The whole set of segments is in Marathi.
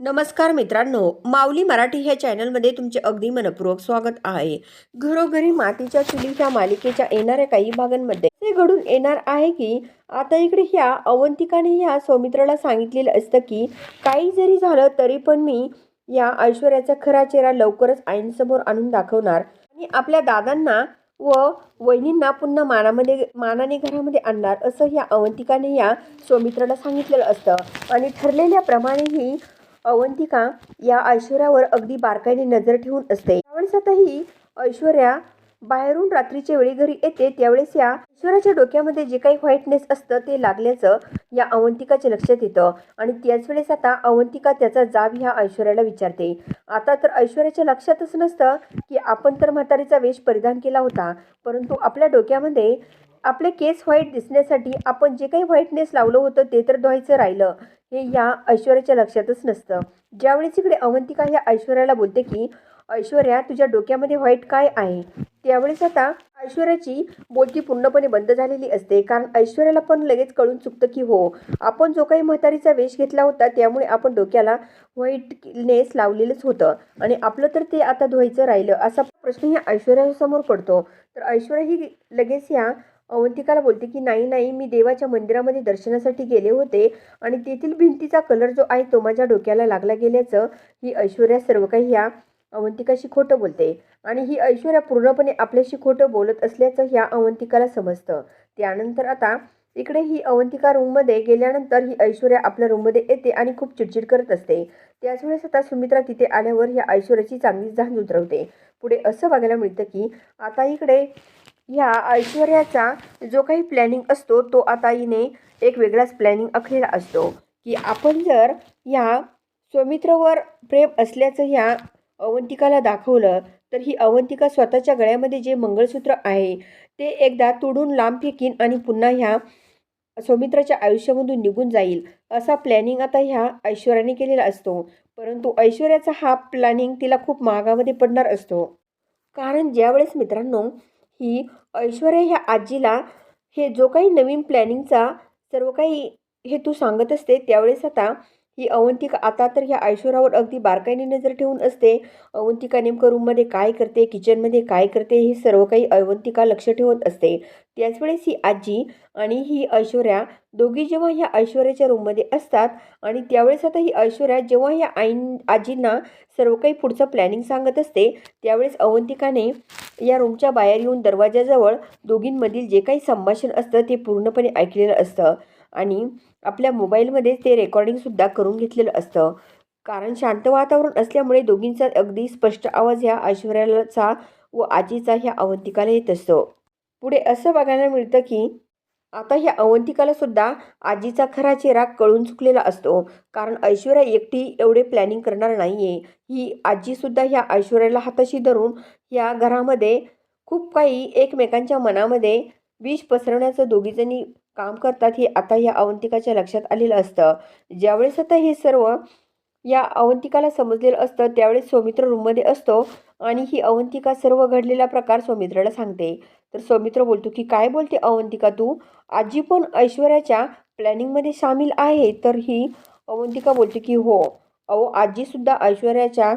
नमस्कार मित्रांनो माऊली मराठी ह्या चॅनलमध्ये तुमचे अगदी मनपूर्वक स्वागत आहे. घरोघरी मातीच्या चुली ह्या मालिकेच्या येणाऱ्या काही भागांमध्ये हे घडून येणार आहे की आता इकडे ह्या अवंतिकाने ह्या सौमित्राला सांगितलेलं असतं की काही जरी झालं तरी पण मी या ऐश्वर्याचा खरा चेहरा लवकरच आईंसमोर आणून दाखवणार. आणि आपल्या दादांना व वहिनींना पुन्हा मानामध्ये मानाने घरामध्ये आणणार असं ह्या अवंतिकाने या सौमित्राला सांगितलेलं असतं. आणि ठरलेल्याप्रमाणेही अवंतिका या ऐश्वर्यावर अगदी बारकाईने नजर ठेवून असते. श्रावण ऐश्वर्या बाहेरून रात्रीच्या वेळी घरी येते त्यावेळेस या सूर्याच्या डोक्यामध्ये जे काही व्हाईटनेस असतं ते लागल्याचं या अवंतिकाच्या लक्षात येतं. आणि त्याच वेळेस आता अवंतिका त्याचा जाब ह्या ऐश्वर्याला विचारते. आता तर ऐश्वर्याच्या लक्षातच नसतं की आपण तर म्हातारीचा वेश परिधान केला होता. परंतु आपल्या डोक्यामध्ये आपले केस व्हाईट दिसण्यासाठी आपण जे काही व्हाईटनेस लावलं होतं ते तर धुवायचं राहिलं. हे या ऐश्वर्याच्या लक्षातच नसतं. ज्यावेळेस इकडे अवंतिका ह्या ऐश्वर्याला बोलते की ऐश्वर्या तुझ्या डोक्यामध्ये व्हाईट काय आहे? त्यावेळेस आता ऐश्वर्याची बोलती पूर्णपणे बंद झालेली असते. कारण ऐश्वर्याला पण लगेच कळून चुकतं की हो आपण जो काही म्हातारीचा वेश घेतला होता त्यामुळे आपण डोक्याला व्हाईटनेस लावलेलंच होतं. आणि आपलं तर ते आता धुवायचं राहिलं असा प्रश्न ह्या ऐश्वर्यासमोर पडतो. तर ऐश्वर्या ही लगेच ह्या अवंतिकाला बोलते की नाही नाही मी देवाच्या मंदिरामध्ये दर्शनासाठी गेले होते आणि तेथील भिंतीचा कलर जो आहे तो माझ्या डोक्याला लागला गेल्याचं ही ऐश्वर्या सर्व काही ह्या अवंतिकाशी खोटं बोलते. आणि ही ऐश्वर्या पूर्णपणे आपल्याशी खोटं बोलत असल्याचं ह्या अवंतिकाला समजतं. त्यानंतर आता इकडे ही अवंतिका रूममध्ये गेल्यानंतर ही ऐश्वर्या आपल्या रूममध्ये येते आणि खूप चिडचिड करत असते. त्याच वेळेस आता सुमित्रा तिथे आल्यावर ह्या ऐश्वर्याची चांगलीच झांज उतरवते. पुढे असं बघायला मिळतं की आता इकडे ह्या ऐश्वर्याचा जो काही प्लॅनिंग असतो तो आता हिने एक वेगळाच प्लॅनिंग आखलेला असतो. की आपण जर ह्या सुमित्रावर प्रेम असल्याचं ह्या अवंतिकाला दाखवलं तर ही अवंतिका स्वतःच्या गळ्यामध्ये जे मंगळसूत्र आहे ते एकदा तोडून लांब फेकीन आणि पुन्हा ह्या सौमित्राच्या आयुष्यामधून निघून जाईल असा प्लॅनिंग आता ह्या ऐश्वर्याने केलेला असतो. परंतु ऐश्वर्याचा हा प्लॅनिंग तिला खूप महागामध्ये पडणार असतो. कारण ज्यावेळेस मित्रांनो ही ऐश्वर्या ह्या आजीला हे जो काही नवीन प्लॅनिंगचा सर्व काही हे तू सांगत असते त्यावेळेस आता की अवंतिका आता तर ह्या ऐश्वरावर अगदी बारकाईने नजर ठेवून असते. अवंतिका नेमकं रूममध्ये काय करते किचनमध्ये काय करते हे सर्व काही अवंतिका लक्ष ठेवत असते. त्याचवेळेस ही आजी आणि ही ऐश्वर्या दोघी जेव्हा ह्या ऐश्वर्याच्या रूममध्ये असतात आणि त्यावेळेस आता ही ऐश्वर्या जेव्हा ह्या आईन आजींना सर्व काही पुढचं प्लॅनिंग सांगत असते त्यावेळेस अवंतिकाने या रूमच्या बाहेर येऊन दरवाजाजवळ दोघींमधील जे काही संभाषण असतं ते पूर्णपणे ऐकलेलं असतं आणि आपल्या मोबाईलमध्ये ते रेकॉर्डिंगसुद्धा करून घेतलेलं असतं. कारण शांत वातावरण असल्यामुळे दोघींचा अगदी स्पष्ट आवाज ह्या ऐश्वर्याचा व आजीचा ह्या अवंतिकाला येत असतो. पुढे असं बघायला मिळतं की आता ह्या अवंतिकाला सुद्धा आजीचा खरा चेहरा कळून चुकलेला असतो. कारण ऐश्वर्या एकटी एवढे प्लॅनिंग करणार नाही आहे ही आजीसुद्धा ह्या ऐश्वर्याला हाताशी धरून या घरामध्ये खूप काही एकमेकांच्या मनामध्ये विष पसरवण्याचं दोघीजणी काम करतात हे आता ह्या अवंतिकाच्या लक्षात आलेलं असतं. ज्यावेळेस आता हे सर्व या अवंतिकाला समजलेलं असतं त्यावेळेस सौमित्र रूममध्ये असतो. आणि ही अवंतिका सर्व घडलेला प्रकार सौमित्राला सांगते. तर सौमित्र बोलतो की काय बोलते अवंतिका तू? आजी पण ऐश्वर्याच्या प्लॅनिंगमध्ये सामील आहे. तर ही अवंतिका बोलते की हो. अहो आजीसुद्धा ऐश्वर्याच्या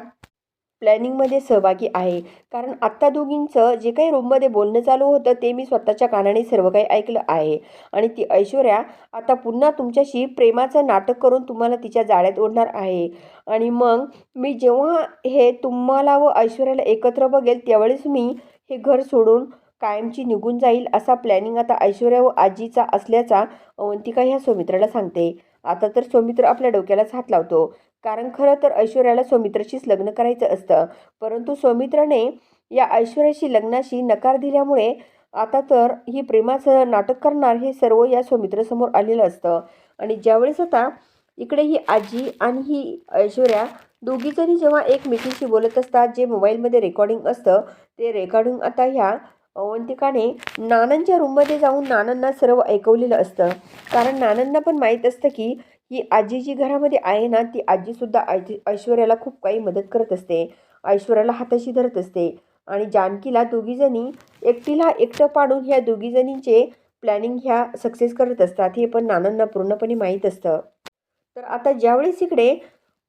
प्लॅनिंगमध्ये सहभागी आहे. कारण आत्ता दोघींचं जे काही रूममध्ये बोलणं चालू होतं ते मी स्वतःच्या कानाने सर्व काही ऐकलं आहे. आणि ती ऐश्वर्या आता पुन्हा तुमच्याशी प्रेमाचं नाटक करून तुम्हाला तिच्या जाळ्यात ओढणार आहे. आणि मग मी जेव्हा हे तुम्हाला व ऐश्वर्याला एकत्र बघेल त्यावेळेस मी हे घर सोडून कायमची निघून जाईल असा प्लॅनिंग आता ऐश्वर्या व आजीचा असल्याचा अवंतिका ह्या सौमित्राला सांगते. आता तर सौमित्र आपल्या डोक्यालाच हात लावतो. कारण खरं तर ऐश्वर्याला सौमित्राशीच लग्न करायचं असतं. परंतु सौमित्राने या ऐश्वर्याशी लग्नाशी नकार दिल्यामुळे आता तर ही प्रेमाचं नाटक करणार हे सर्व या सौमित्रासमोर आलेलं असतं. आणि ज्यावेळेस आता इकडे ही आजी आणि ही ऐश्वर्या दोघीजणी जेव्हा एकमेकींशी बोलत असतात जे मोबाईलमध्ये रेकॉर्डिंग असतं ते रेकॉर्डिंग आता ह्या अवंतिकाने नानांच्या रूममध्ये जाऊन नानांना सर्व ऐकवलेलं असतं. कारण नानांना पण माहीत असतं की की आजी जी घरामध्ये आहे ना ती आजीसुद्धा आजी ऐश्वर्याला खूप काही मदत करत असते. ऐश्वर्याला हाताशी धरत असते. आणि जानकीला दोघीजणी एकटीला एकटं पाडून ह्या दोघीजणींचे प्लॅनिंग ह्या सक्सेस करत असतात हे पण नानांना पूर्णपणे माहीत असतं. तर आता ज्यावेळेस इकडे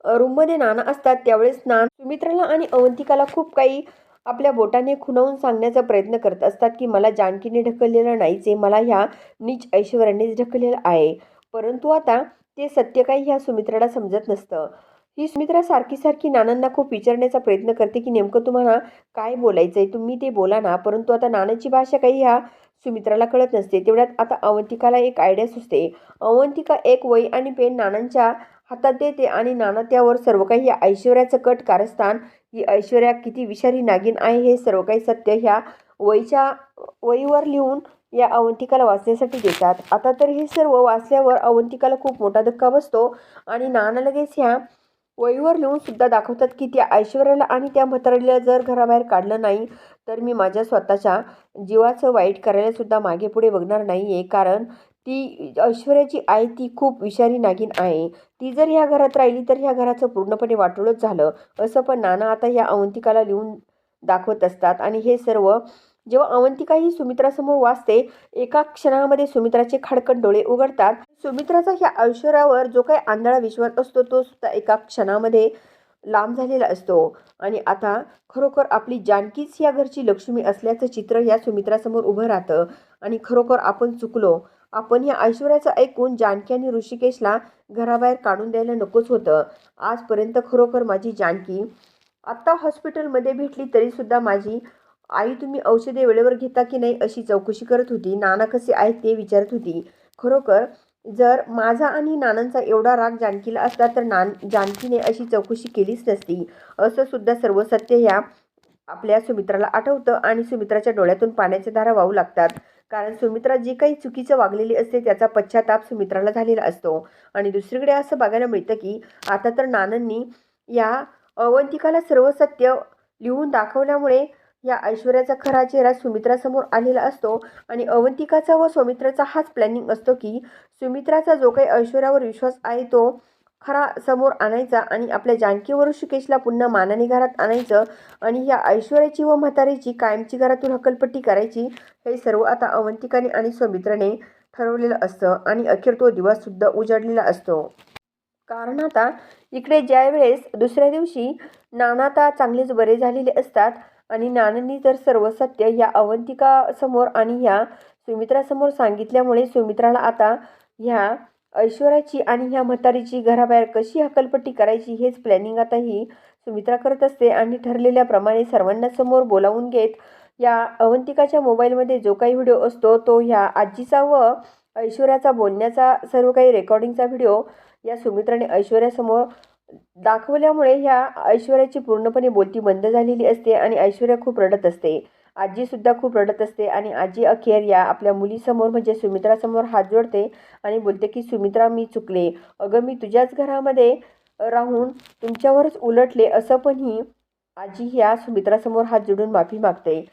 रूममध्ये नाना असतात त्यावेळेस नान सुमित्राला आणि अवंतिकाला खूप काही आपल्या बोटाने खुणावून सांगण्याचा प्रयत्न करत असतात की मला जानकीने ढकललेलं नाहीच आहे मला ह्या नीच ऐश्वर्यानेच ढकललेलं आहे. परंतु आता ते सत्य काही ह्या सुमित्राला समजत नसतं. ही सुमित्रा सारखी सारखी नानांना खूप विचारण्याचा प्रयत्न करते की नेमकं तुम्हाला काय बोलायचं आहे तुम्ही ते बोला ना. परंतु आता नानाची भाषा काही ह्या सुमित्राला कळत नसते. तेवढ्यात आता अवंतिकाला एक आयडिया सुचते. अवंतिका एक वही आणि पेन नानांच्या हातात देते आणि नाना त्यावर सर्व काही या ऐश्वर्याचं कट कारस्थान ही ऐश्वर्या किती विषारी नागिन आहे हे सर्व काही सत्य ह्या वहीच्या वहीवर लिहून या अवंतिकाला वाचण्यासाठी देतात. आता तर हे सर्व वाचल्यावर अवंतिकाला खूप मोठा धक्का बसतो आणि नाना लगेच ह्या वहीवर लिहून सुद्धा दाखवतात की त्या ऐश्वर्याला आणि त्या म्हातारीला जर घराबाहेर काढलं नाही तर मी माझ्या स्वतःच्या जीवाचं वाईट करायला सुद्धा मागे पुढे बघणार नाही आहे कारण ती ऐश्वर्याची आई ती खूप विषारी नागिन आहे. ती जर ह्या घरात राहिली तर ह्या घराचं पूर्णपणे वाटोळच झालं. असं पण नाना आता ह्या अवंतिकाला लिहून दाखवत असतात. आणि हे सर्व जेव्हा अवंतिका ही सुमित्रासमोर वाचते एका क्षणामध्ये सुमित्राचे खडकन डोळे उघडतात. सुमित्राचा ह्या ऐश्वर्यावर जो काही आंधळा विश्वास असतो तो सुद्धा एका क्षणामध्ये लांब झालेला असतो. आणि आता खरोखर आपली जानकीच या घरची लक्ष्मी असल्याचं चित्र या सुमित्रासमोर उभं राहतं. आणि खरोखर आपण चुकलो. आपण या ऐश्वर्याचं ऐकून जानकी आणि ऋषिकेशला घराबाहेर काढून द्यायला नकोच होतं. आजपर्यंत खरोखर माझी जानकी आत्ता हॉस्पिटलमध्ये भेटली तरीसुद्धा माझी आई तुम्ही औषधे वेळेवर घेता की नाही अशी चौकशी करत होती. नाना कसे आहेत ते विचारत होती. खरोखर जर माझा आणि नानांचा एवढा राग जानकीला असता तर नान जानकीने अशी चौकशी केलीच नसती. असं सुद्धा सर्व सत्य ह्या आपल्या सुमित्राला आठवतं आणि सुमित्राच्या डोळ्यातून पाण्याच्या धारा वाहू लागतात. कारण सुमित्रा जी काही चुकीचं वागलेली असते त्याचा पश्चाताप सुमित्राला झालेला असतो. आणि दुसरीकडे असं बघायला मिळतं की आता तर नानांनी या अवंतिकाला सर्व सत्य लिहून दाखवल्यामुळे या ऐश्वर्याचा खरा चेहरा सुमित्रासमोर आलेला असतो आणि अवंतिकाचा व सुमित्राचा हाच प्लॅनिंग असतो की सुमित्राचा जो काही ऐश्वर्यावर विश्वास आहे तो खरा समोर आणायचा आणि आपल्या जानकीवर ऋषिकेशला पुन्हा मानाने घरात आणायचं आणि या ऐश्वर्याची व म्हातारीची कायमची घरातून हकलपट्टी करायची हे सर्व आता अवंतिकाने आणि सुमित्राने ठरवलेलं असतं आणि अखेर तो दिवससुद्धा उजाडलेला असतो. कारण आता इकडे ज्यावेळेस दुसऱ्या दिवशी नाना आता चांगलेच बरे झालेले असतात आणि नानांनी तर सर्व सत्य ह्या अवंतिकासमोर आणि ह्या सुमित्रासमोर सांगितल्यामुळे सुमित्राला आता ह्या ऐश्वर्याची आणि ह्या म्हातारीची घराबाहेर कशी हकलपट्टी करायची हेच प्लॅनिंग आता ही सुमित्रा करत असते आणि ठरलेल्याप्रमाणे सर्वांना समोर बोलावून घेत या अवंतिकाच्या मोबाईलमध्ये जो काही व्हिडिओ असतो तो ह्या आजीचा व ऐश्वर्याचा बोलण्याचा सर्व काही रेकॉर्डिंगचा व्हिडिओ या सुमित्राने ऐश्वर्यासमोर दाखवल्यामुळे ह्या ऐश्वर्याची पूर्णपणे बोलती बंद झालेली असते आणि ऐश्वर्या खूप रडत असते. आजीसुद्धा खूप रडत असते आणि आजी अखेर या आपल्या मुलीसमोर म्हणजे सुमित्रासमोर हात जोडते आणि बोलते की सुमित्रा मी चुकले. अगं मी तुझ्याच घरामध्ये राहून तुमच्यावरच उलटले असं पण ही आजी ह्या सुमित्रासमोर हात जोडून माफी मागते.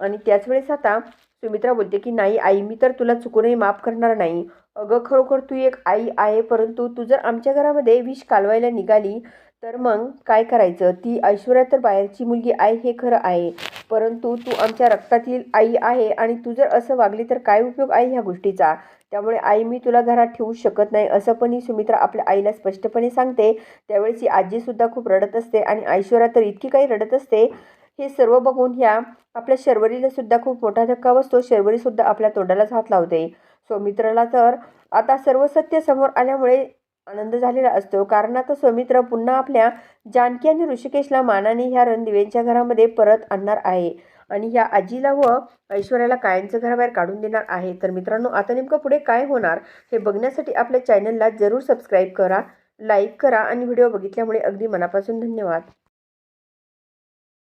आणि त्याच वेळेस आता सुमित्रा बोलते की नाही आई मी तर तुला चुकूनही माफ करणार नाही. अगं खरोखर तू एक आई आहे परंतु तू जर आमच्या घरामध्ये विष कालवायला निघाली तर मग काय करायचं? ती ऐश्वर्या तर बाहेरची मुलगी आहे हे खरं आहे. परंतु तू आमच्या रक्तातील आई आहे आणि तू जर असं वागली तर काय उपयोग आहे ह्या गोष्टीचा? त्यामुळे आई मी तुला घरात ठेवू शकत नाही असं पण ही सुमित्रा आपल्या आईला स्पष्टपणे सांगते. त्यावेळेस ही आजीसुद्धा खूप रडत असते आणि ऐश्वर्या तर इतकी काही रडत असते हे सर्व बघून ह्या आपल्या शर्वरीला सुद्धा खूप मोठा धक्का बसतो. शर्वरीसुद्धा आपल्या तोंडालाच हात लावते. सौमित्राला तर आता सर्व सत्य समोर आल्यामुळे आनंद झालेला असतो. कारण आता सौमित्र पुन्हा आपल्या जानकी आणि ऋषिकेशला मानाने ह्या रणदिवेंच्या घरामध्ये परत आणणार आहे. आणि ह्या आजीला व ऐश्वर्याला कायमचं घराबाहेर काढून देणार आहे. तर मित्रांनो आता नेमकं पुढे काय होणार हे बघण्यासाठी आपल्या चॅनलला जरूर सबस्क्राईब करा लाईक करा आणि व्हिडिओ बघितल्यामुळे अगदी मनापासून धन्यवाद.